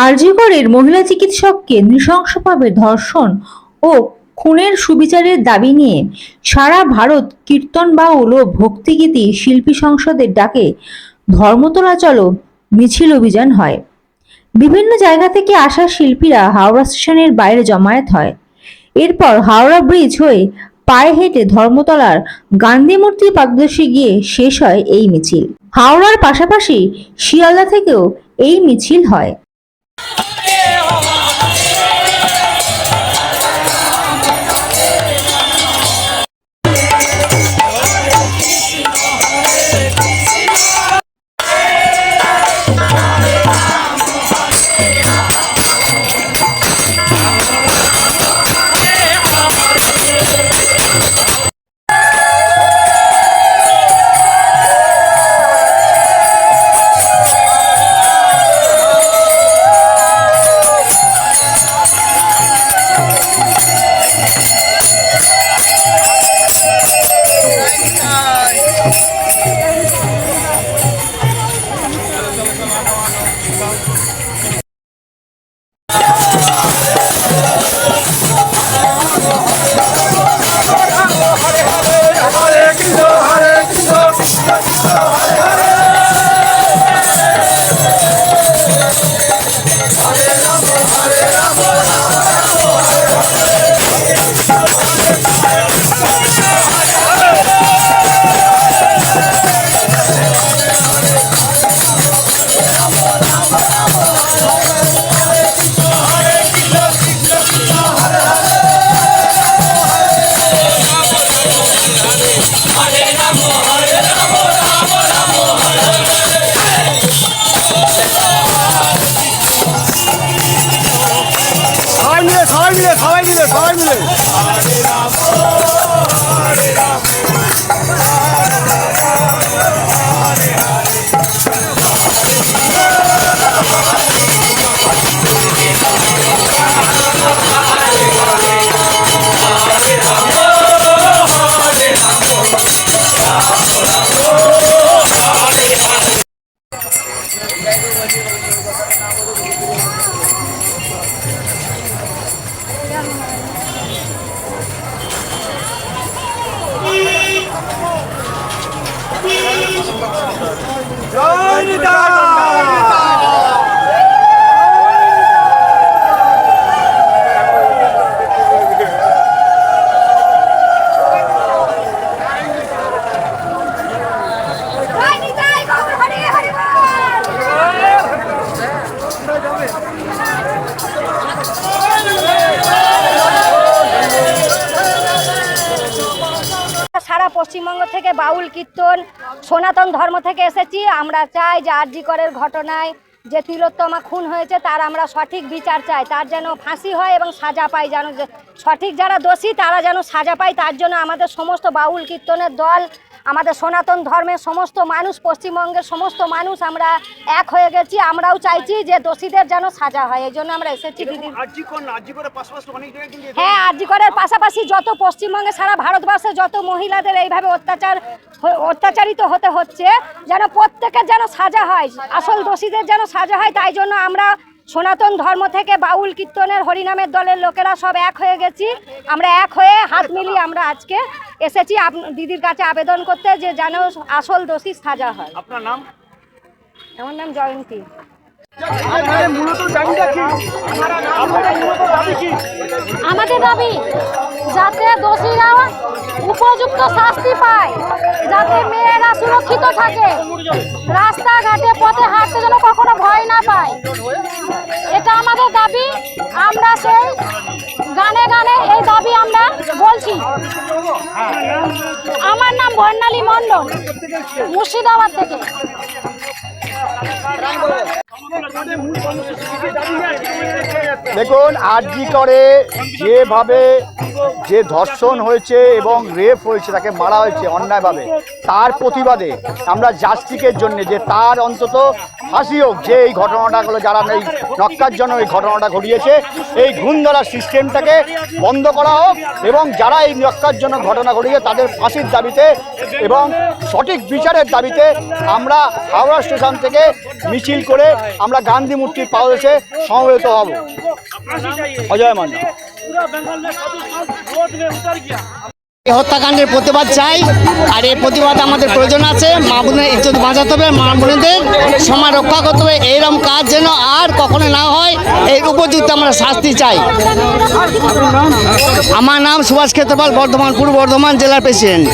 আরজিকরের মহিলা চিকিৎসককে নৃশংসভাবে ধর্ষণ ও খুনের সুবিচারের দাবি নিয়ে সারা ভারত কীর্তন বাউল ও ভক্তিগীতি শিল্পী সংসদের ডাকে ধর্মতলা চলো মিছিল অভিযান হয়। বিভিন্ন জায়গা থেকে আসা শিল্পীরা হাওড়া স্টেশনের বাইরে জমায়েত হয়। এরপর হাওড়া ব্রিজ হয়ে পায়ে হেঁটে ধর্মতলার গান্ধী মূর্তির পাদদেশে গিয়ে শেষ হয় এই মিছিল। হাওড়ার পাশাপাশি শিয়ালদা থেকেও এই মিছিল হয়। Oh! মিলে সবাই মিলে সবাই মিলে পশ্চিমবঙ্গ থেকে বাউল কীর্তন, সনাতন ধর্ম থেকে এসেছি। আমরা চাই যে আরজি করের ঘটনায় যে তিলোত্তমা খুন হয়েছে, তার আমরা সঠিক বিচার চাই। তার যেন ফাঁসি হয় এবং সাজা পায় যেন সঠিক যারা দোষী, তারা যেন সাজা পায়। তার জন্য আমাদের সমস্ত বাউল কীর্তনের দল আমাদের সনাতন ধর্মের সমস্ত মানুষ পশ্চিমবঙ্গের সমস্ত মানুষ আমরা এক হয়ে গেছি আমরাও চাইছি যে দোষীদের যেন সাজা হয় এই জন্য আমরা এসেছি কিন্তু হ্যাঁ আরজি করের পাশাপাশি যত পশ্চিমবঙ্গে সারা ভারতবর্ষে যত মহিলাদের এইভাবে অত্যাচার অত্যাচারিত হতে হচ্ছে যেন প্রত্যেকের যেন সাজা হয় আসল দোষীদের যেন সাজা হয় তাই জন্য আমরা সনাতন ধর্ম থেকে বাউল কীর্তনের হরিনামের দলের লোকেরা সব এক হয়ে গেছি। আমরা এক হয়ে হাত মিলিয়ে আমরা আজকে এসেছি। আপ- দিদির কাছে আবেদন করতে যে যেন আসল দোষী সাজা হয়। আপনার নাম? আমার নাম জয়ন্তী। আপনার মূলত দাবিটা কি আপনাদের মূলত দাবি কি আমাদের দাবি যাতে দোষীরা উপযুক্ত শাস্তি পায়, যাতে মেয়েরা সুরক্ষিত থাকে। রাস্তাঘাটে পথে হাঁটতে যেন কখনো ভয় না পায়। এটা আমাদের দাবি, আমরা সেই গানে গানে এই দাবি আমরা বলছি। আমার নাম বর্ণালী মণ্ডল, মুর্শিদাবাদ থেকে। দেখুন, আরজি করে যেভাবে যে ধর্ষণ হয়েছে এবং রেপ হয়েছে তাকে মারা হয়েছে অন্যায়ভাবে তার প্রতিবাদে আমরা জাস্টিকের জন্য যে তার অন্তত ফাঁসি হোক যে এই ঘটনাটাগুলো যারা এই নক্কার জন্য এই ঘটনাটা ঘটিয়েছে এই ঘুণ ধরার সিস্টেমটাকে বন্ধ করা হোক এবং যারা এই নক্কার জন্য ঘটনা ঘটিয়েছে তাদের ফাঁসির দাবিতে এবং সঠিক বিচারের দাবিতে আমরা হাওড়া স্টেশন থেকে মিছিল করে আমরা গান্ধী মূর্তির পাদদেশে সমবেত হব। অজয় মান্না। হত্যাকাণ্ডের প্রতিবাদ চাই আর এই প্রতিবাদ আমাদের প্রয়োজন আছে। মা বোনের ইজ্জত বাঁচাতে হবে মা বোনেদের সমাজ রক্ষা করতে হবে। এইরকম কাজ যেন আর কখনো না হয় এই উপযুক্ত আমরা শাস্তি চাই। আমার নাম সুভাষ ক্ষেত্রপাল বর্ধমান পূর্ব বর্ধমান জেলার president.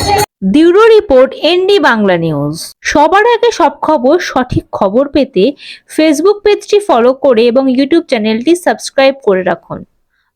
Bureau report ND Bangla news. সবার আগে সব খবর সঠিক খবর পেতে ফেসবুক পেজটি ফলো করে এবং ইউটিউব চ্যানেলটি সাবস্ক্রাইব করে রাখুন।